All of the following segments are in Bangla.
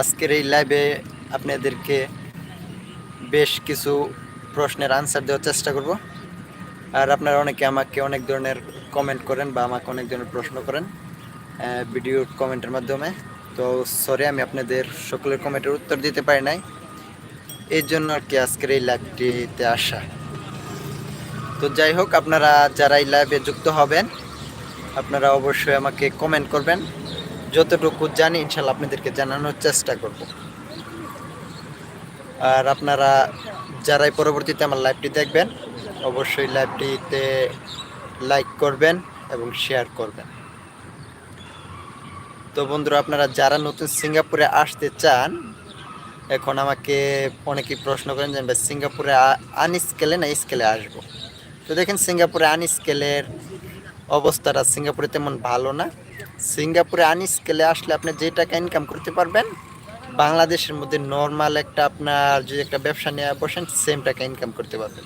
আজকের এই লাইভে আপনাদেরকে বেশ কিছু প্রশ্নের আনসার দেওয়ার চেষ্টা করব। আর আপনারা অনেকে আমাকে অনেক ধরনের কমেন্ট করেন বা আমাকে অনেক ধরনের প্রশ্ন করেন ভিডিও কমেন্টের মাধ্যমে। তো সরি আমি আপনাদের সকলের কমেন্টের উত্তর দিতে পারি নাই। এই জন্য আর কি আজকের এই লাইভটিতে আসা। তো যাই হোক, আপনারা যারা এই লাইভে যুক্ত হবেন, আপনারা অবশ্যই আমাকে কমেন্ট করবেন। যতটুকু জানি, ইনশাল্লাহ আপনাদেরকে জানানোর চেষ্টা করব। আর আপনারা যারাই পরবর্তীতে আমার লাইভটি দেখবেন, অবশ্যই লাইভটিতে লাইক করবেন এবং শেয়ার করবেন। তো বন্ধুরা, আপনারা যারা নতুন সিঙ্গাপুরে আসতে চান, এখন আমাকে অনেকেই প্রশ্ন করেন যে, ভাই, সিঙ্গাপুরে আন স্কেলে না স্কেলে আসব? তো দেখেন, সিঙ্গাপুরে আন স্কেলের অবস্থাটা সিঙ্গাপুরে তেমন ভালো না। সিঙ্গাপুরে আন স্কেলে আসলে আপনি যে টাকা ইনকাম করতে পারবেন, বাংলাদেশের মধ্যে নর্মাল একটা আপনার যদি একটা ব্যবসা নিয়ে বসেন সেম টাকা ইনকাম করতে পারবেন।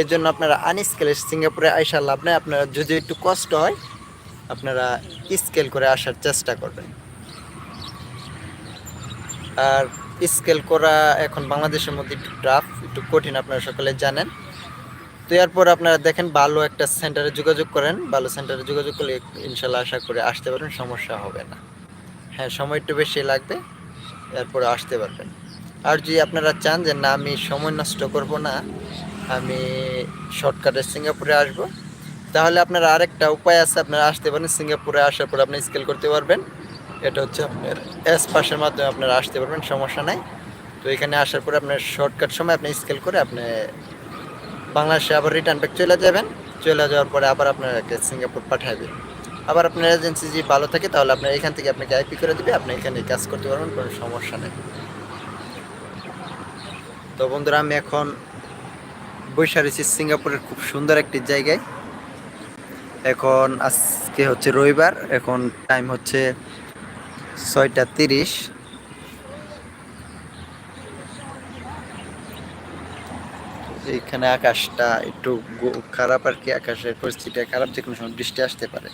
এর জন্য আপনারা আন স্কেলে সিঙ্গাপুরে আসা লাভ নেই। আপনারা যদি একটু কষ্ট হয়, আপনারা স্কেল করে আসার চেষ্টা করবেন। আর স্কেল করা এখন বাংলাদেশের মধ্যে একটু টাফ একটু কঠিন, আপনারা সকলে জানেন। তো এরপর আপনারা দেখেন ভালো একটা সেন্টারে যোগাযোগ করেন। ভালো সেন্টারে যোগাযোগ করলে ইনশাল্লাহ আশা করে আসতে পারবেন, সমস্যা হবে না। হ্যাঁ সময় একটু বেশি লাগবে, এরপরে আসতে পারবেন। আর যদি আপনারা চান যে না, আমি সময় নষ্ট করব না, আমি শর্টকাটে সিঙ্গাপুরে আসব, তাহলে আপনার আরেকটা উপায় আছে, আপনারা আসতে পারেন, সিঙ্গাপুরে আসার পর আপনি স্কেল করতে পারবেন। এটা হচ্ছে আপনার এস পাসের মাধ্যমে আপনারা আসতে পারবেন, সমস্যা নাই। তো এখানে আসার পরে আপনার শর্টকাট সময় আপনি স্কেল করে আপনি বাংলাদেশে আবার রিটার্ন ব্যাক চলে যাবেন। চলে যাওয়ার পরে আবার আপনাকে সিঙ্গাপুর পাঠাবে আবার আপনার এজেন্সি যদি ভালো থাকে, তাহলে আপনার এখান থেকে আপনাকে আইপি করে দেবে। আপনি এখানে কাজ করতে পারবেন, কোনো সমস্যা নেই। তো বন্ধুরা, আমি এখন বৈশা সিঙ্গাপুরের খুব সুন্দর একটি জায়গায়। এখন আজকে হচ্ছে রবিবার, এখন টাইম হচ্ছে ছয়টা তিরিশ। এইখানে আকাশটা একটু খারাপ আর কি, আকাশের পরিস্থিতি খারাপ যে কোনো সময় বৃষ্টি আসতে পারে।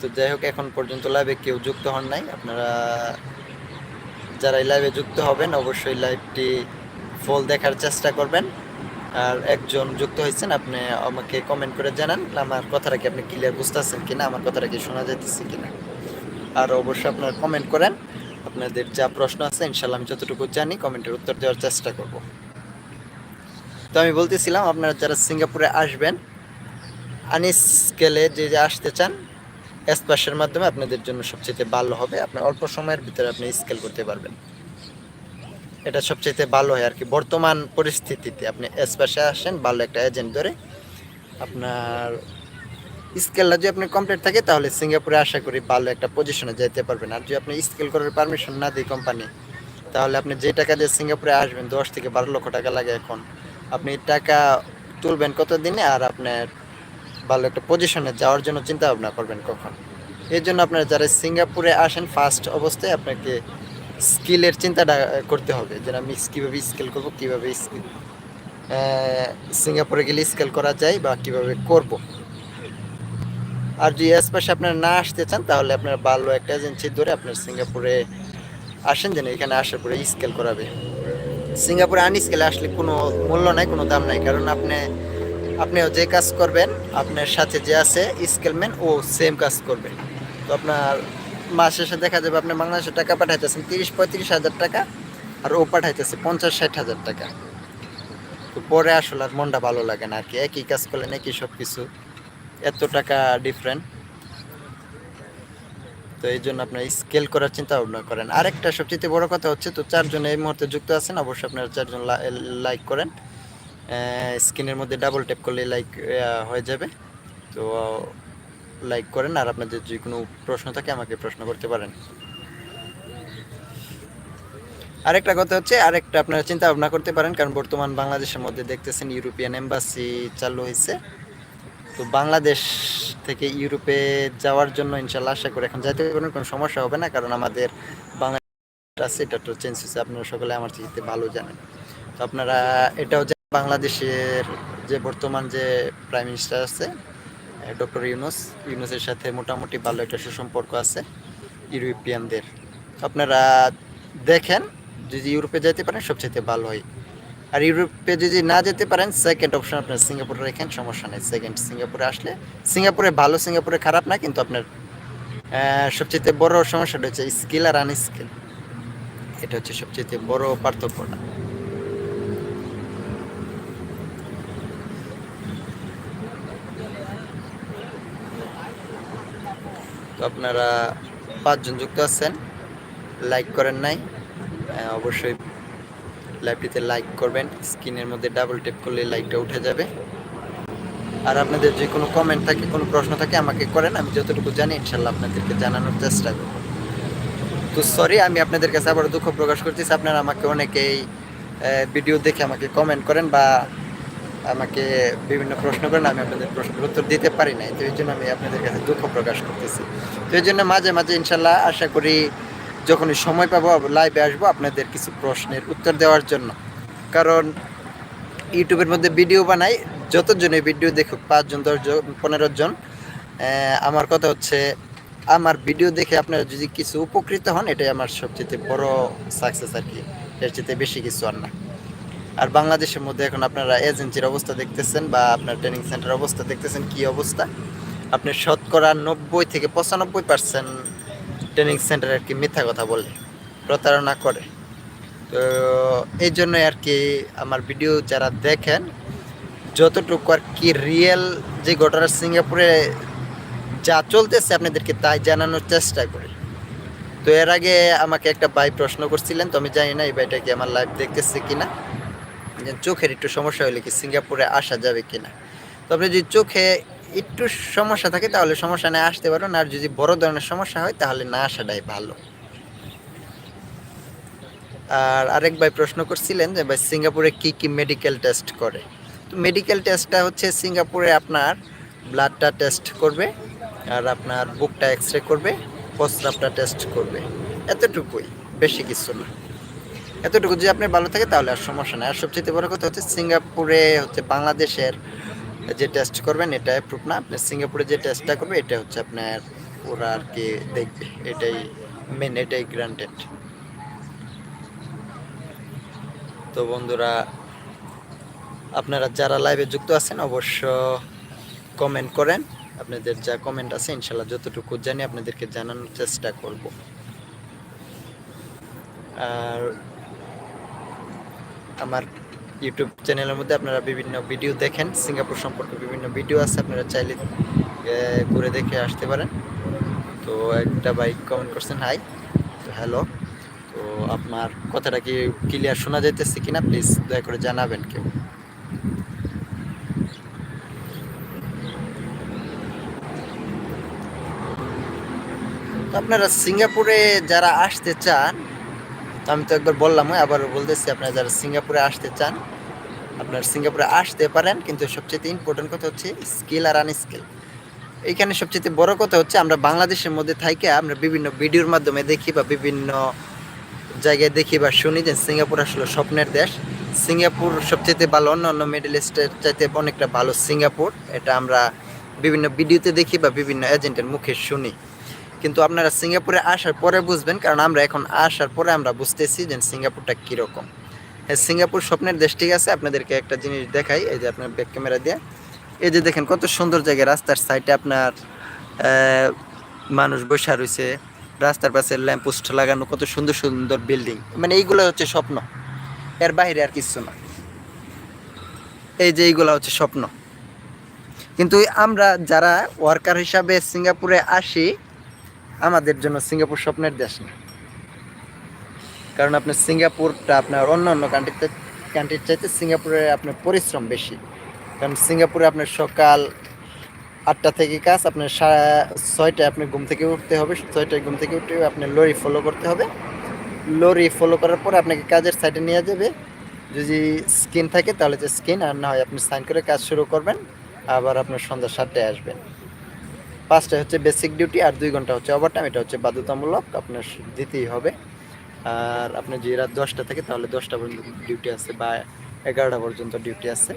তো যাই হোক, এখন পর্যন্ত লাইভে কেউ যুক্ত হন নাই। আপনারা যারা লাইভে যুক্ত হবেন, অবশ্যই লাইভটি ফুল দেখার চেষ্টা করবেন। আর একজন যুক্ত হয়েছেন, আপনি আমাকে কমেন্ট করে জানান, আমার কথাটা কি আপনি ক্লিয়ার বুঝতেছেন কিনা, আমার কথাটা কি শোনা যাইতেছে কিনা। আর অবশ্যই আপনারা কমেন্ট করেন। আপনাদের যা প্রশ্ন আছে, ইনশাল্লাহ আমি যতটুকু জানি, কমেন্টের উত্তর দেওয়ার চেষ্টা করব। তো আমি বলতেছিলাম, আপনারা যারা সিঙ্গাপুরে আসবেন, আনিস স্কেলে যে যে আসতে চান এসপাসের মাধ্যমে আপনাদের জন্য সবচেয়ে ভালো হবে। আপনার অল্প সময়ের ভিতরে আপনি স্কেল করতে পারবেন। এটা সবচেয়ে ভালো হয় আর কি। বর্তমান পরিস্থিতিতে আপনি এসপাসে আসেন, ভালো একটা এজেন্ট ধরে আপনার স্কেলটা যদি আপনার কমপ্লিট থাকে, তাহলে সিঙ্গাপুরে আশা করি ভালো একটা পজিশনে যেতে পারবেন। আর যদি আপনি স্কেল করার পারমিশন না দিই কোম্পানি তাহলে আপনি যে টাকা দিয়ে সিঙ্গাপুরে আসবেন, দশ থেকে বারো লক্ষ টাকা লাগে এখন। আপনি টাকা তুলবেন কত দিনে আর আপনার ভালো একটা পজিশনে যাওয়ার জন্য চিন্তা ভাবনা করবেন কখন? এর জন্য আপনারা যারা সিঙ্গাপুরে আসেন ফার্স্ট অবস্থায় আপনাকে স্কিলের চিন্তাটা করতে হবে যে আমি কীভাবে স্কেল করব, কীভাবে স্কিল সিঙ্গাপুরে গেলে স্কেল করা যায় বা কীভাবে করব। আর যদি আশপাশে আপনারা না আসতে চান, তাহলে আপনার ভালো একটা এজেন্সি ধরে আপনার সিঙ্গাপুরে আসেন যেন এখানে আসার পরে স্কেল করাবে। সিঙ্গাপুরে আন স্কেলে আসলে কোনো মূল্য নাই, কোনো দাম নাই। কারণ আপনি, আপনিও যে কাজ করবেন, আপনার সাথে যে আছে স্কেলম্যান, ও সেম কাজ করবে। তো আপনার মাস শেষে দেখা যাবে আপনি বাংলাদেশে টাকা পাঠাইতেছেন তিরিশ, পঁয়ত্রিশ হাজার টাকা, আর ও পাঠাইতেছে পঞ্চাশ, ষাট হাজার টাকা। তো পরে আসলে আর মনটা ভালো লাগে না আর কি। একই কাজ করলেন, একই সব কিছু এত টাকা ডিফারেন্ট তো এই জন্য আপনার স্কেল করার চিন্তা ভাবনা করেন। আরেকটা সবচেয়ে বড় কথা হচ্ছে, তো চারজন এই মুহূর্তে যুক্ত আছেন, অবশ্যই আপনারা চারজন লাইক করেন। স্ক্রিনের মধ্যে ডাবল ট্যাপ করলে লাইক হয়ে যাবে। তো লাইক করেন, আর আপনাদের যে কোনো প্রশ্ন থাকে আমাকে প্রশ্ন করতে পারেন। আরেকটা কথা হচ্ছে, আরেকটা আপনারা চিন্তা ভাবনা করতে পারেন, কারণ বর্তমান বাংলাদেশের মধ্যে দেখতেছেন ইউরোপিয়ান এম্বাসি চালু হয়েছে। তো বাংলাদেশ থেকে ইউরোপে যাওয়ার জন্য ইনশাল্লাহ আশা করি এখন যাইতে পারবেন কোনো সমস্যা হবে না, কারণ আমাদের বাংলাদেশ আছে, এটা তো চেঞ্জ হয়েছে। আপনারা সকলে আমার চিঠিতে ভালো জানেন। তো আপনারা, এটাও যে বাংলাদেশের যে বর্তমান যে প্রাইম মিনিস্টার আছে ডক্টর ইউনুস, ইউনুসের সাথে মোটামুটি ভালো একটা সুসম্পর্ক আছে ইউরোপিয়ানদের। আপনারা দেখেন, যদি ইউরোপে যেতে পারেন সবচেয়ে ভালো হয়। আর ইউরোপে যদি না যেতে পারেন সেকেন্ড অপশন আপনার সিঙ্গাপুরে রেখেন, সমস্যা নেই। সেকেন্ড সিঙ্গাপুরে আসলে, সিঙ্গাপুরে ভালো, সিঙ্গাপুরে খারাপ না, কিন্তু আপনার সবচেয়ে বড় সমস্যাটা হচ্ছে স্কিল আর আনস্কিল এটা হচ্ছে সবচেয়ে বড় পার্থক্যটা। তো আপনারা পাঁচজন যুক্ত আছেন লাইক করেন নাই অবশ্যই লাইভটিতে লাইক করবেন। স্ক্রিনের মধ্যে ডাবল টেপ করলে লাইকটা উঠে যাবে। আর আপনাদের যে কোনো কমেন্ট থাকে, কোনো প্রশ্ন থাকে, আমাকে করেন। আমি যতটুকু জানি, ইনশাল্লাহ আপনাদেরকে জানানোর চেষ্টা করব। তো সরি আমি আপনাদের কাছে আবার দুঃখ প্রকাশ করতেছি আপনারা আমাকে অনেকেই ভিডিও দেখে আমাকে কমেন্ট করেন বা আমাকে বিভিন্ন প্রশ্ন করেন। আমি আপনাদের প্রশ্নের উত্তর দিতে পারি নাই। তো এই জন্য আমি আপনাদের কাছে দুঃখ প্রকাশ করতেছি। তো এই জন্য মাঝে মাঝে ইনশাল্লাহ আশা করি যখনই সময় পাবো লাইভে আসব আপনাদের কিছু প্রশ্নের উত্তর দেওয়ার জন্য। কারণ ইউটিউবের মধ্যে ভিডিও বানাই, যতজনে ভিডিও দেখুক, পাঁচজন, দশজন পনেরো জন আমার কথা হচ্ছে, আমার ভিডিও দেখে আপনারা যদি কিছু উপকৃত হন, এটাই আমার সবচেয়ে বড় সাকসেস আর কি। এর চেয়ে বেশি কিছু আর না। আর বাংলাদেশের মধ্যে এখন আপনারা এজেন্সির অবস্থা দেখতেছেন বা আপনার ট্রেনিং সেন্টার অবস্থা দেখতেছেন কি অবস্থা? আপনি শতকরা নব্বই থেকে পঁচানব্বই পার্সেন্ট ট্রেনিং সেন্টার আর কি মিথ্যা কথা বলে, প্রতারণা করে। তো এই জন্য আর কি আমার ভিডিও যারা দেখেন, যতটুকু আর কি রিয়েল যে ঘটনা সিঙ্গাপুরে যা চলতেছে আপনাদেরকে তাই জানানোর চেষ্টা করি। তো এর আগে আমাকে একটা ভাই প্রশ্ন করছিলেন, তো আমি জানি না এই ভাইটা কি আমার লাইভ দেখতেছে কিনা। যে চোখের একটু সমস্যা হলে কি সিঙ্গাপুরে আসা যাবে কিনা। আপনি যদি চোখে একটু সমস্যা থাকে, তাহলে সমস্যা নেই, আসতে পারো। আর যদি বড় ধরনের সমস্যা হয়, তাহলে না আসাটাই ভালো। আর আরেক ভাই প্রশ্ন করছিলেন যে, ভাই, সিঙ্গাপুরে কি কি মেডিকেল টেস্ট করে? তো মেডিকেল টেস্টটা হচ্ছে, সিঙ্গাপুরে আপনার ব্লাডটা টেস্ট করবে, আর আপনার বুকটা এক্স রে করবে, প্রস্রাবটা টেস্ট করবে। এতটুকুই, বেশি কিছু না। এতটুকু যদি আপনি ভালো থাকে, তাহলে আর সমস্যা নেই। আর সবচেয়ে বড় কথা হচ্ছে, সিঙ্গাপুরে হচ্ছে বাংলাদেশের যে টেস্ট করবেন এটা প্রুফ না। আপনি সিঙ্গাপুরে যে টেস্টটা করবে, এটা হচ্ছে আপনার ওরা আর কি দেখবে। এটাই মেন এটাই গ্রান্টেড তো বন্ধুরা, আপনারা যারা লাইভে যুক্ত আছেন, অবশ্য কমেন্ট করেন। আপনাদের যা কমেন্ট আছে ইনশাল্লাহ যতটুকু জানি আপনাদেরকে জানানোর চেষ্টা করব। আর আমার ইউটিউব চ্যানেলের মধ্যে আপনারা বিভিন্ন ভিডিও দেখেন। সিঙ্গাপুর সম্পর্কে বিভিন্ন ভিডিও আছে, আপনারা চাইলে ঘুরে দেখে আসতে পারেন। তো একটা বাইক কমেন্ট করছেন হাই তো হ্যালো তো আপনার কথাটা কি ক্লিয়ার শোনা যাইতেছে কিনা? প্লিজ দয়া করে জানাবেন কেউ। আপনারা সিঙ্গাপুরে যারা আসতে চান, আমি তো একবার বললাম আবার বলতেছি, আপনারা যারা সিঙ্গাপুরে আসতে চান আপনার সিঙ্গাপুরে আসতে পারেন, কিন্তু সবচেয়ে ইম্পর্টেন্ট কথা হচ্ছে স্কিল আর আনস্কিল এইখানে সবচেয়ে বড় কথা হচ্ছে আমরা বাংলাদেশের মধ্যে থাইকে আমরা বিভিন্ন ভিডিওর মাধ্যমে দেখি বা বিভিন্ন জায়গায় দেখি বা শুনি যে সিঙ্গাপুর আসলে স্বপ্নের দেশ। সিঙ্গাপুর সবচেয়ে ভালো অন্য অন্য মিডল ইস্টের চাইতে অনেকটা ভালো সিঙ্গাপুর। এটা আমরা বিভিন্ন ভিডিওতে দেখি বা বিভিন্ন এজেন্টের মুখে শুনি। কিন্তু আপনারা সিঙ্গাপুরে আসার পরে বুঝবেন, কারণ আমরা এখন আসার পরে আমরা বুঝতেছি যে সিঙ্গাপুরটা কীরকম। সিঙ্গাপুর স্বপ্নের দেশ ঠিক আছে, আপনাদেরকে একটা জিনিস দেখাই, এই যে আপনার ব্যাক ক্যামেরা দিয়ে। এই যে দেখেন কত সুন্দর জায়গা রাস্তার সাইডে আপনার মানুষ বসা রয়েছে, রাস্তার পাশে ল্যাম্প পোস্ট লাগানো, কত সুন্দর সুন্দর বিল্ডিং মানে এইগুলো হচ্ছে স্বপ্ন, এর বাইরে আর কিছু না। এই যে এইগুলো হচ্ছে স্বপ্ন। কিন্তু আমরা যারা ওয়ার্কার হিসাবে সিঙ্গাপুরে আসি, আমাদের জন্য সিঙ্গাপুর স্বপ্নের দেশ না। কারণ আপনার সিঙ্গাপুরটা আপনার অন্য অন্য কান্ট্রিতে কান্ট্রির চাইতে সিঙ্গাপুরে আপনার পরিশ্রম বেশি। কারণ সিঙ্গাপুরে আপনার সকাল আটটা থেকে কাজ, আপনার সা- ছয়টায় আপনি ঘুম থেকে উঠতে হবে, ছয়টায় ঘুম থেকে উঠে আপনার লরি ফলো করতে হবে। লরি ফলো করার পর আপনাকে কাজের সাইডে নিয়ে যাবে। যদি স্কিন থাকে তাহলে যে স্কিন আর না হয় আপনি সাইন করে কাজ শুরু করবেন, আবার আপনার সন্ধ্যা সাতটায় আসবেন। পাঁচটায় হচ্ছে বেসিক ডিউটি আর দুই ঘণ্টা হচ্ছে ওভারটাইম এটা হচ্ছে বাধ্যতামূলক আপনার দিতেই হবে। আর আপনি যদি রাত দশটা থেকে, তাহলে দশটা পর্যন্ত ডিউটি আছে বা এগারোটা পর্যন্ত ডিউটি আছে।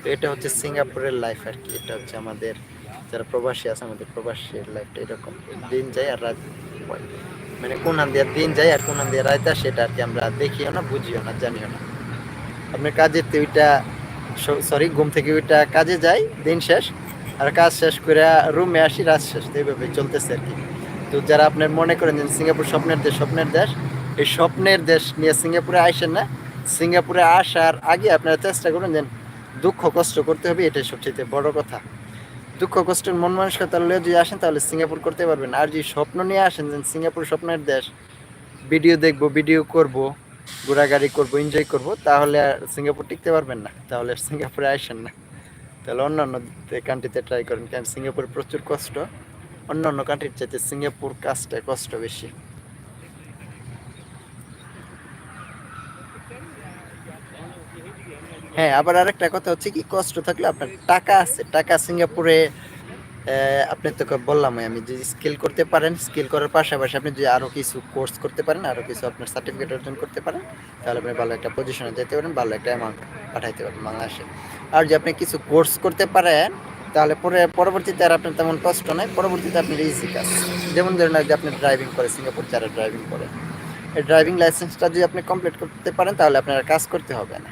তো এটা হচ্ছে সিঙ্গাপুরের লাইফ আর কি। এটা হচ্ছে আমাদের, যারা প্রবাসী আছে, আমাদের প্রবাসীর লাইফটা এরকম। দিন যায় আর রাত মানে কোন হান দিয়ে দিন যায় আর কোন হান দিয়ে রাইতা সেটা আর কি আমরা দেখিও না, বুঝিও না, জানিও না। আপনার কাজের তো ওইটা সরি ঘুম থেকে ওইটা কাজে যাই, দিন শেষ, আর কাজ শেষ করে রুমে আসি, রাত শেষ। তো এইভাবে চলতেছে আর কি। তো যারা আপনার মনে করেন যে সিঙ্গাপুর স্বপ্নের দেশ স্বপ্নের দেশ এই স্বপ্নের দেশ নিয়ে সিঙ্গাপুরে আসেন না, সিঙ্গাপুরে আসার আগে আপনারা চেষ্টা করুন যে দুঃখ কষ্ট করতে হবে, এটাই সবচেয়ে বড় কথা। দুঃখ কষ্টের মন মানসিকতা যদি আসেন তাহলে সিঙ্গাপুর করতে পারবেন। আর যদি স্বপ্ন নিয়ে আসেন যে সিঙ্গাপুর স্বপ্নের দেশ, ভিডিও দেখব, ভিডিও করব, ঘোরাঘুরি করব এনজয় করব, তাহলে আর সিঙ্গাপুর টিকতে পারবেন না, তাহলে সিঙ্গাপুরে আসেন না। তাহলে অন্য অন্য কান্ট্রিতে ট্রাই করেন, কারণ সিঙ্গাপুর প্রচুর কষ্ট, অন্য অন্য কান্ট্রির চাইতে সিঙ্গাপুর কাজটা কষ্ট বেশি। হ্যাঁ আবার আরেকটা কথা হচ্ছে কি, কষ্ট থাকলে আপনার টাকা আছে। টাকা সিঙ্গাপুরে আপনি তো বললাম আমি যে স্কিল করতে পারেন, স্কিল করার পাশাপাশি আপনি যদি আরও কিছু কোর্স করতে পারেন আরও কিছু আপনার সার্টিফিকেট অর্জন করতে পারেন, তাহলে আপনি ভালো একটা পজিশনে যেতে পারেন, ভালো একটা অ্যামাউন্ট পাঠাইতে পারেন বাংলাদেশে। আর যদি আপনি কিছু কোর্স করতে পারেন, তাহলে পরে, পরবর্তীতে আর আপনার তেমন কষ্ট নাই, পরবর্তীতে আপনার ইজি কাজ যেমন ধরেন আপনি ড্রাইভিং করে, সিঙ্গাপুর যারা ড্রাইভিং করে। ড্রাইভিং লাইসেন্সটা যদি আপনি কমপ্লিট করতে পারেন, তাহলে আপনার কাজ করতে হবে না।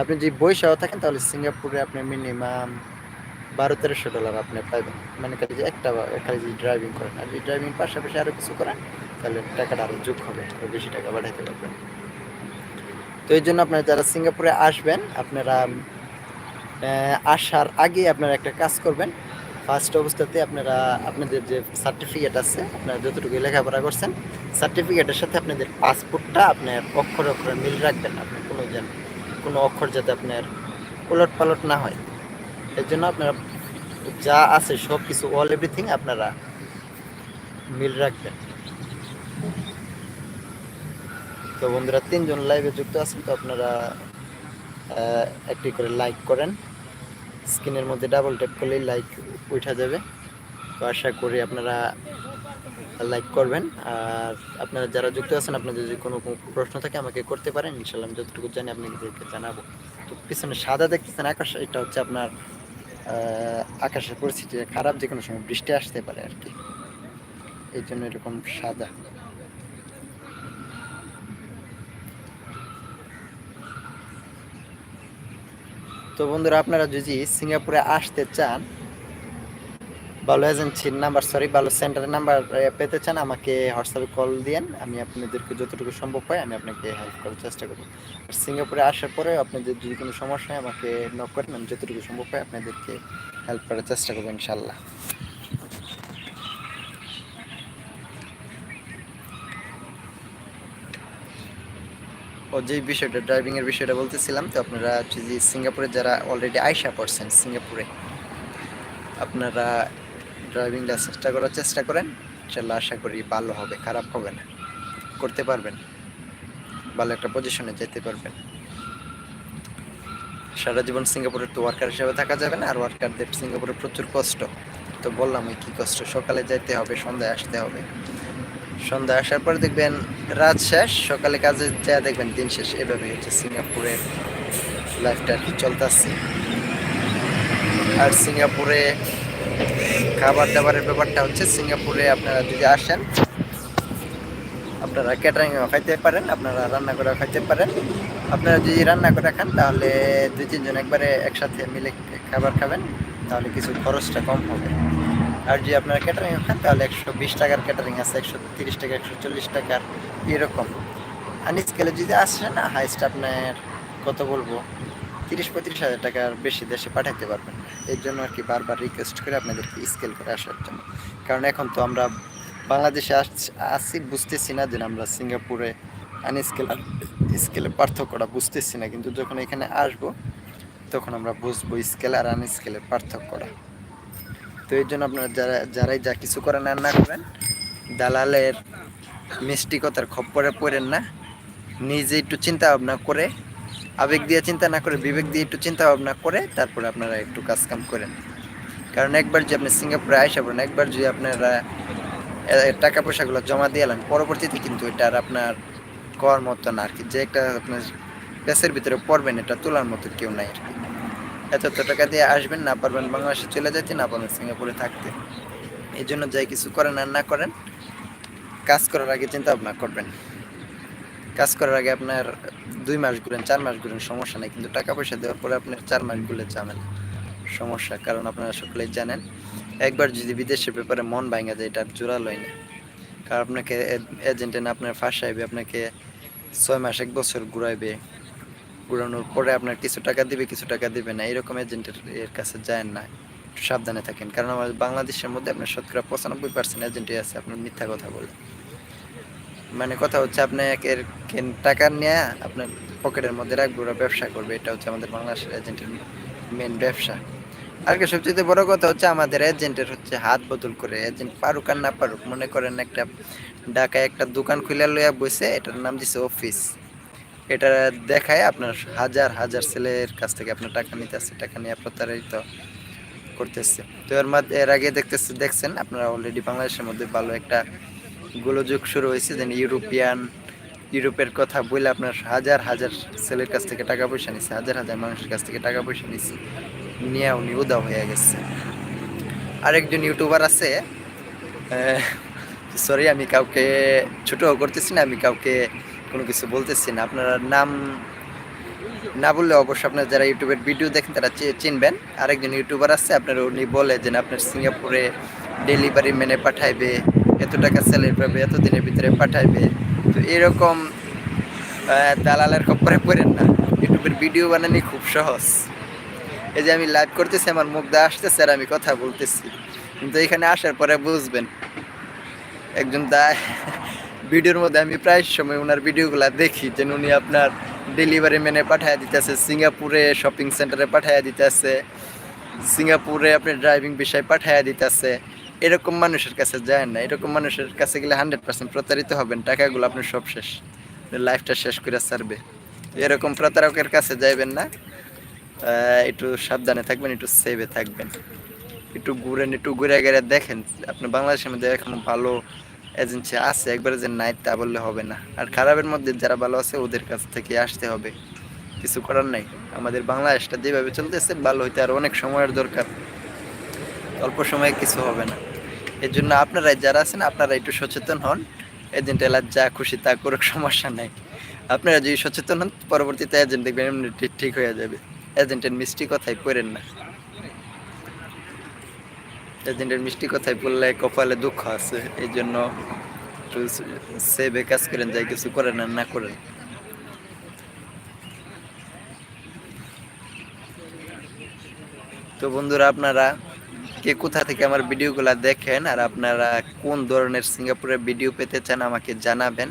আপনি যদি বৈশাও থাকেন, তাহলে সিঙ্গাপুরে আপনি মিনিমাম বারো তেরোশো ডলার আপনি পাইবেন। মানে খালি যে একটা খালি যদি ড্রাইভিং করেন। আর যদি ড্রাইভিং পাশাপাশি আরও কিছু করেন, তাহলে টাকাটা আরও যোগ হবে আরও বেশি টাকা বাড়াইতে পারবেন। তো এই জন্য আপনারা যারা সিঙ্গাপুরে আসবেন, আপনারা আসার আগে আপনারা একটা কাজ করবেন। ফার্স্ট অবস্থাতে আপনারা আপনাদের যে সার্টিফিকেট আছে, আপনারা যতটুকু লেখাপড়া করছেন, সার্টিফিকেটের সাথে আপনাদের পাসপোর্টটা আপনার অক্ষর অক্ষরে মিল রাখবেন আপনি কোনো যেন কোনো অক্ষর যাতে আপনার উলট পালট না হয়। এর জন্য আপনারা যা আছে সব কিছু অল এভরিথিং আপনারা মিল রাখবেন। তো বন্ধুরা, তিনজন লাইভে যুক্ত আছেন, তো আপনারা একটি করে লাইক করেন। স্ক্রিনের মধ্যে ডাবল ট্যাপ করলেই লাইক উঠা যাবে তো আশা করি আপনারা লাইক করবেন। আর আপনারা যারা যুক্ত আছেন, আপনাদের যদি কোনো প্রশ্ন থাকে আমাকে করতে পারেন। ইনশাল্লাহ আমি যতটুকু জানি আপনাদেরকে জানাব। তো পিছনে সাদা দেখতেছেন আকাশ, এটা হচ্ছে আপনার আকাশের পরিস্থিতি খারাপ যে কোনো সময় বৃষ্টি আসতে পারে আর কি। এই জন্য এরকম সাদা। তো বন্ধুরা, আপনারা যদি সিঙ্গাপুরে আসতে চান ভালো এজেন্সির নাম্বার সরি ভালো সেন্টারের নাম্বার পেতে চান, আমাকে হোয়াটসঅ্যাপে কল দিয়েন, আমি আপনাদেরকে যতটুকু সম্ভব হয় আমি আপনাকে হেল্প করার চেষ্টা করব। আর সিঙ্গাপুরে আসার পরে আপনাদের যদি কোনো সমস্যা হয়, আমাকে নক করেন আমি যতটুকু সম্ভব হয় আপনাদেরকে হেল্প করার চেষ্টা করব ইনশাল্লাহ ও, যে বিষয়টা ড্রাইভিংয়ের বিষয়টা বলতেছিলাম, তো আপনারা যদি সিঙ্গাপুরে যারা অলরেডি আয়সা পড়ছেন, সিঙ্গাপুরে, আপনারা ড্রাইভিং লাইসেন্সটা করার চেষ্টা করেন, ইনশাল্লাহ আশা করি ভালো হবে, খারাপ হবে না। করতে পারবেন। ভালো একটা পজিশনে যেতে পারবেন। সারা জীবন সিঙ্গাপুরে তো ওয়ার্কার হিসেবে থাকা যাবে না, আর ওয়ার্কারদের সিঙ্গাপুরে প্রচুর কষ্ট। তো বললাম ওই কী কষ্ট? সকালে যাইতে হবে, সন্ধ্যায় আসতে হবে। সন্ধ্যায় আসার পর দেখবেন রাত শেষ, সকালে কাজে যা দেখবেন দিন শেষ। এভাবে হচ্ছে সিঙ্গাপুরের লাইফটা আর কি চলতেছে। আর সিঙ্গাপুরে খাবার দাবারের ব্যাপারটা হচ্ছে সিঙ্গাপুরে আপনারা যদি আসেন, আপনারা ক্যাটারিংও খাইতে পারেন, আপনারা রান্না করে খাইতে পারেন। আপনারা যদি রান্না করে খান, তাহলে দুই তিনজন একবারে একসাথে মিলে খাবার খাবেন, তাহলে কিছু খরচটা কম হবে। আর যদি আপনারা ক্যাটারিং খান, তাহলে একশো বিশ টাকার ক্যাটারিং আছে, একশো তিরিশ টাকা, একশো চল্লিশ টাকার এরকম। আনি স্কেলে যদি আসে না হাইস্ট আপনার, কত বলব, তিরিশ পঁয়ত্রিশ হাজার টাকার বেশি দেশে পাঠাতে পারবেন। এই জন্য আর কি বারবার রিকোয়েস্ট করে আপনাদেরকে স্কেল করে আসার জন্য। কারণ এখন তো আমরা বাংলাদেশে আসছি বুঝতেছি না যে আমরা সিঙ্গাপুরে আনস্কেল আর স্কেলের পার্থক্যটা বুঝতেছি না। কিন্তু যখন এখানে আসব, তখন আমরা বুঝব স্কেল আর আনস্কেলের পার্থক্যটা। তো এই জন্য আপনারা যারা, যারাই যা কিছু করেন আর না করেন, দালালের মিষ্টিকতার খপ্পরে পড়েন না। নিজে একটু চিন্তা ভাবনা করে আবেগ দিয়ে চিন্তা না করে, বিবেক দিয়ে একটু চিন্তা ভাবনা করে, তারপরে আপনারা একটু কাজ কাম করেন। কারণ একবার যদি আপনি সিঙ্গাপুরে আসা পড়েন, একবার যদি আপনারা টাকা পয়সাগুলো জমা দিয়ে এলেন, পরবর্তীতে কিন্তু এটা আর আপনার করার মতো না আর কি। যে একটা আপনার পেসের ভিতরে পড়বেন, এটা তোলার মতো কেউ নাই আর কি। এত এত টাকা দিয়ে আসবেন, না পারবেন বাংলাদেশে চলে যেতে না পারবেন সিঙ্গাপুরে থাকতে। এই জন্য যাই কিছু করেন আর না করেন, কাজ করার আগে চিন্তা ভাবনা করবেন। কাজ করার আগে আপনার দুই মাস ঘুরেন, চার মাস ঘুরেন, সমস্যা নেই। কিন্তু টাকা পয়সা দেওয়ার পরে আপনার চার মাস ঘুরে যাবেন সমস্যা, কারণ আপনারা সকলেই জানেন, একবার যদি বিদেশের ব্যাপারে মন ভাঙা যায়, এটা আর জোরালোই না। কারণ আপনাকে এজেন্টে না আপনার ফাঁসাইবে, আপনাকে ছয় মাস, এক বছর ঘুরাইবে। ঘুরানোর পরে আপনার কিছু টাকা দিবে, কিছু টাকা দিবে না। এরকম এজেন্টের এর কাছে যায় না। একটু সাবধানে থাকেন। কারণ আমাদের বাংলাদেশের মধ্যে আপনার শতকরা পঁচানব্বই পার্সেন্ট এজেন্টই আছে, আপনার মিথ্যা কথা বলে। মানে কথা হচ্ছে আপনি একের টাকা নিয়ে আপনার পকেটের মধ্যে রাখবে, ওরা ব্যবসা করবে, এটা হচ্ছে আমাদের বাংলাদেশের এজেন্টের মেন ব্যবসা। আর কি, সবচেয়ে বড় কথা হচ্ছে আমাদের এজেন্টের হচ্ছে হাত বদল করে, এজেন্ট পারুক আর না পারুক, মনে করেন একটা ঢাকায় একটা দোকান খুলে লইয়া বসে এটার নাম দিছে অফিস। এটা দেখায় আপনার হাজার হাজার ছেলের কাছ থেকে আপনার টাকা নিতে আসছে টাকা নিয়ে প্রতারিত করতেছে। তো এর মধ্যে এর আগে দেখতেছে, দেখছেন, আপনারা অলরেডি বাংলাদেশের মধ্যে ভালো একটা গোলযোগ শুরু হয়েছে যেন ইউরোপিয়ান, ইউরোপের কথা বলে আপনার হাজার হাজার ছেলের কাছ থেকে টাকা পয়সা নিচ্ছে হাজার হাজার মানুষের কাছ থেকে টাকা পয়সা নিচ্ছে নিয়ে উনি উদাও হয়ে গেছে। আরেকজন ইউটিউবার আছে সরি আমি কাউকে ছোট করতেছি না, আমি কাউকে কোনো কিছু বলতেছি না। আপনারা নাম না বললে অবশ্য আপনার যারা ইউটিউবের ভিডিও দেখেন, তারা চিনবেন। আরেকজন ইউটিউবার আছে, আপনার উনি বলে যে, আপনার সিঙ্গাপুরে ডেলিভারি মেনে পাঠাইবে এত টাকা স্যালারি পাবে এত দিনের ভিতরে পাঠাইবে। তো এরকম দালালের খপ্পরে পড়েন না। ইউটিউবের ভিডিও বানানি খুব সহজ। এই যে আমি লাইভ করতেছি, আমার মুখ দিয়ে আসতেছে আর আমি কথা বলতেছি। কিন্তু এখানে আসার পরে বুঝবেন, একজন দা ভিডিওর মধ্যে আমি প্রায় সময় ওনার ভিডিওগুলো দেখি যেন উনি আপনার ডেলিভারি মেনে পাঠায় দিতেছে, সিঙ্গাপুরে শপিং সেন্টারে পাঠায় দিতেছে, সিঙ্গাপুরে আপনি ড্রাইভিং বিষয় পাঠায় দিতেছে। এরকম মানুষের কাছে যায় না। এরকম মানুষের কাছে গেলে হান্ড্রেড পার্সেন্ট প্রতারিত হবেন। টাকাগুলো আপনার সব শেষ। লাইফটা শেষ করে সারবে এরকম প্রতারকের কাছে যাইবেন না। একটু সাবধানে থাকবেন, একটু সেভে থাকবেন। একটু ঘুরেন একটু ঘুরে গেলে দেখেন, আপনি বাংলাদেশের মধ্যে এখন ভালো এজেন্সি আছে। একবারে যে নাই তা বললে হবে না। আর খারাপের মধ্যে যারা ভালো আছে, ওদের কাছ থেকে আসতে হবে। কিছু করার নাই। আমাদের বাংলাদেশটা যেভাবে চলতেছে, ভালো হইতে আর অনেক সময়ের দরকার। অল্প সময়ে কিছু হবে না। এর জন্য আপনারাই যারা আছেন, আপনারা একটু সচেতন হন। এজেন্ট এলার যা খুশি তা করুক, সমস্যা নাই। আপনারা যদি সচেতন হন, পরবর্তীতে এজেন্ট দেখবেন এমনি ঠিক- হয়ে যাবে। এজেন্টের মিষ্টি কথাই পড়েন না। এজেন্টের মিষ্টি কথাই বললে কপালে দুঃখ আছে। এই জন্য সেভে কাজ করেন, যাই কিছু করেন আর না করেন। তো বন্ধুরা, আপনারা কে কোথা থেকে আমার ভিডিওগুলো দেখেন আর আপনারা কোন ধরনের সিঙ্গাপুরের ভিডিও পেতে চান আমাকে জানাবেন।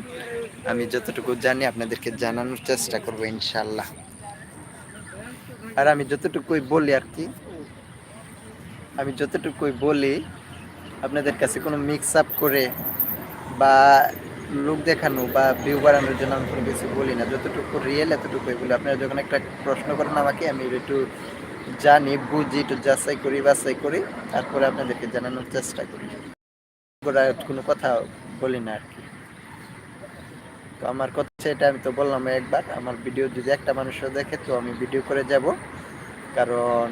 আমি যতটুকু জানি আপনাদেরকে জানানোর চেষ্টা করব ইনশাল্লাহ আর আমি যতটুকুই বলি আর কি, আমি যতটুকুই বলি, আপনাদের কাছে কোনো মিক্স আপ করে বা লোক দেখানো বা ভিউ বাড়ানোর জন্য আমি কোনো কিছু বলি না। যতটুকু রিয়েল এতটুকুই বলি। আপনারা যখন একটা প্রশ্ন করেন আমাকে, আমি একটু জানি, বুঝি, একটু যাচাই করি, বাছাই করি, তারপরে আপনাদেরকে জানানোর চেষ্টা করি। কোনো কথা বলি না আর কি। তো আমার কথা এটা আমি তো বললাম একবার, আমার ভিডিও যদি একটা মানুষও দেখে, তো আমি ভিডিও করে যাব। কারণ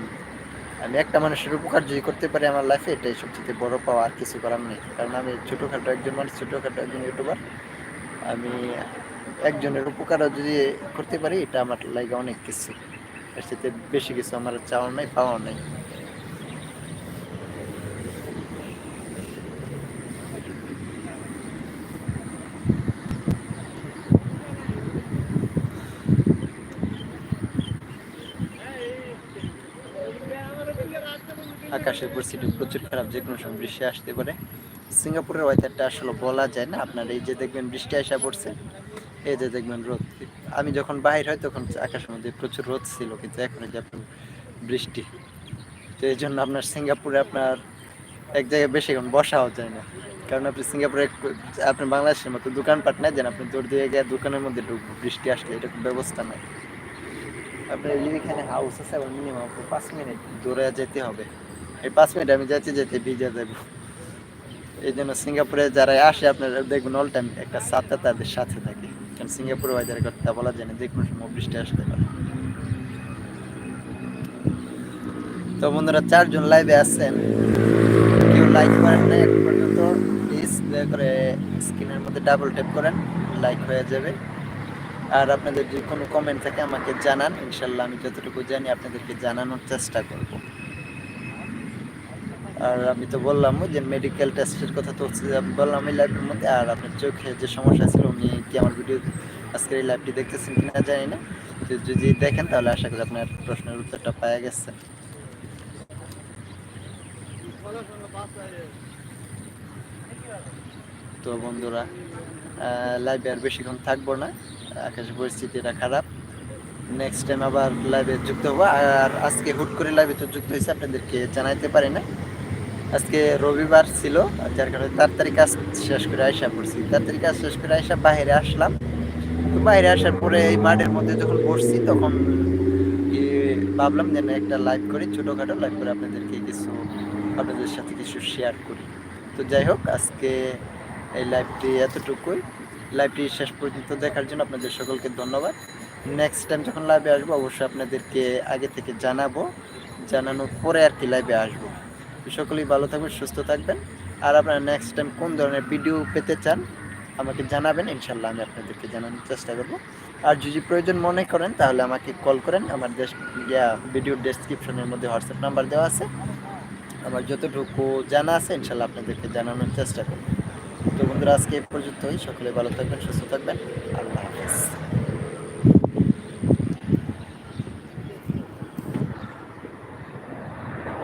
আমি একটা মানুষের উপকার যদি করতে পারি আমার লাইফে এটাই সবচেয়ে বড় পাওয়া, আর কিছু করার নেই। কারণ আমি ছোটোখাটো একজন মানুষ, ছোটোখাটো একজন ইউটিউবার আমি একজনের উপকারও যদি করতে পারি, এটা আমার লাগে অনেক কিছু। এর সাথে বেশি কিছু আমার চাওয়া নাই পাওয়া নাই। আকাশের পরিস্থিতি প্রচুর খারাপ, যে কোনো সময় বৃষ্টি আসতে পারে। সিঙ্গাপুরের ওয়েদারটা আসলে বলা যায় না। আপনার এই যে দেখবেন বৃষ্টি আসা পড়ছে, এই যে দেখবেন রোদ। আমি যখন বাইর হয় তখন আকাশের মধ্যে প্রচুর রোদ ছিল, কিন্তু এখন যে আপনার বৃষ্টি, তো এই জন্য আপনার সিঙ্গাপুরে আপনার এক জায়গায় বেশি বেশিক্ষণ বসাও যায় না। কারণ আপনি সিঙ্গাপুরে আপনি বাংলাদেশের মতো দোকানপাট নাই যেন আপনি দৌড় দিয়ে গিয়ে দোকানের মধ্যে ঢুকবো, বৃষ্টি আসলে এরকম ব্যবস্থা নাই। আপনার এখানে হাউস আছে, আবার মিনিমাম পাঁচ মিনিট দৌড়ে যেতে হবে। এই পাঁচ মিনিট আমি যেতে যেতে ভিজে যাব। এই জন্য সিঙ্গাপুরে যারা আসে, আপনারা দেখবেন অল টাইম একটা সাতটা তাদের সাথে থাকে। সিঙ্গাপুরে ওয়েদারের কথা বলা যায় না, যে কোনো সময় বৃষ্টি আসতে পারে। তো বন্ধুরা, চারজন লাইভে আছেন। কেউ লাইক করেন না এখন পর্যন্ত প্লিজ দয়া করে স্ক্রিনের মধ্যে ডাবল ট্যাপ করেন লাইক হয়ে যাবে। আর আপনাদের যদি কোনো কমেন্ট থাকে, আমাকে জানান। ইনশাল্লাহ আমি যতটুকু জানি, আপনাদেরকে জানানোর চেষ্টা করব। আর আমি তো বললাম যে মেডিকেল টেস্টের কথা তো আমি বললাম এই লাইভের মধ্যে, আর আপনার চোখে যে সমস্যা ছিল উনি কি আমার ভিডিও আজকের এই লাইভটি দেখতেছেন কিনা জানি না। তো যদি দেখেন তাহলে আশা করি আপনার প্রশ্নের উত্তরটা পাওয়া গেছে। তো বন্ধুরা লাইভে আর বেশিক্ষণ থাকব না আকাশের পরিস্থিতিটা খারাপ। নেক্সট টাইম আবার লাইভে যুক্ত হব, আর আজকে হুট করে লাইভে তো যুক্ত হয়েছে, আপনাদেরকে জানাইতে পারি না। আজকে রবিবার ছিল যার কারণে তাড়াতাড়ি কাজ শেষ করে আইসা পড়ছি। তাড়াতাড়ি কাজ শেষ করে আইসা বাইরে আসলাম। তো বাইরে আসার পরে এই মাঠের মধ্যে যখন বসছি, তখন ভাবলাম যে না, একটা লাইভ করি, ছোটোখাটো লাইভ করে আপনাদেরকে কিছু, আপনাদের সাথে কিছু শেয়ার করি। তো যাই হোক, আজকে এই লাইভটি এতটুকুই। লাইভটি শেষ পর্যন্ত দেখার জন্য আপনাদের সকলকে ধন্যবাদ। নেক্সট টাইম যখন লাইভে আসব, অবশ্যই আপনাদেরকে আগে থেকে জানাব। জানানোর পরে আর কি লাইভে আসব। সকলেই ভালো থাকবেন, সুস্থ থাকবেন। আর আপনারা নেক্সট টাইম কোন ধরনের ভিডিও পেতে চান, আমাকে জানাবেন ইনশাল্লাহ আমি আপনাদেরকে জানানোর চেষ্টা করব। আর যদি প্রয়োজন মনে করেন, তাহলে আমাকে কল করেন। আমার দেশ, ইয়া ভিডিও ডেসক্রিপশনের মধ্যে হোয়াটসঅ্যাপ নাম্বার দেওয়া আছে। আমার যতটুকু জানা আছে ইনশাল্লাহ আপনাদেরকে জানানোর চেষ্টা করব। তো বন্ধুরা, আজকে এই পর্যন্তই। সকলে ভালো থাকবেন, সুস্থ থাকবেন। আল্লাহ হাফেজ।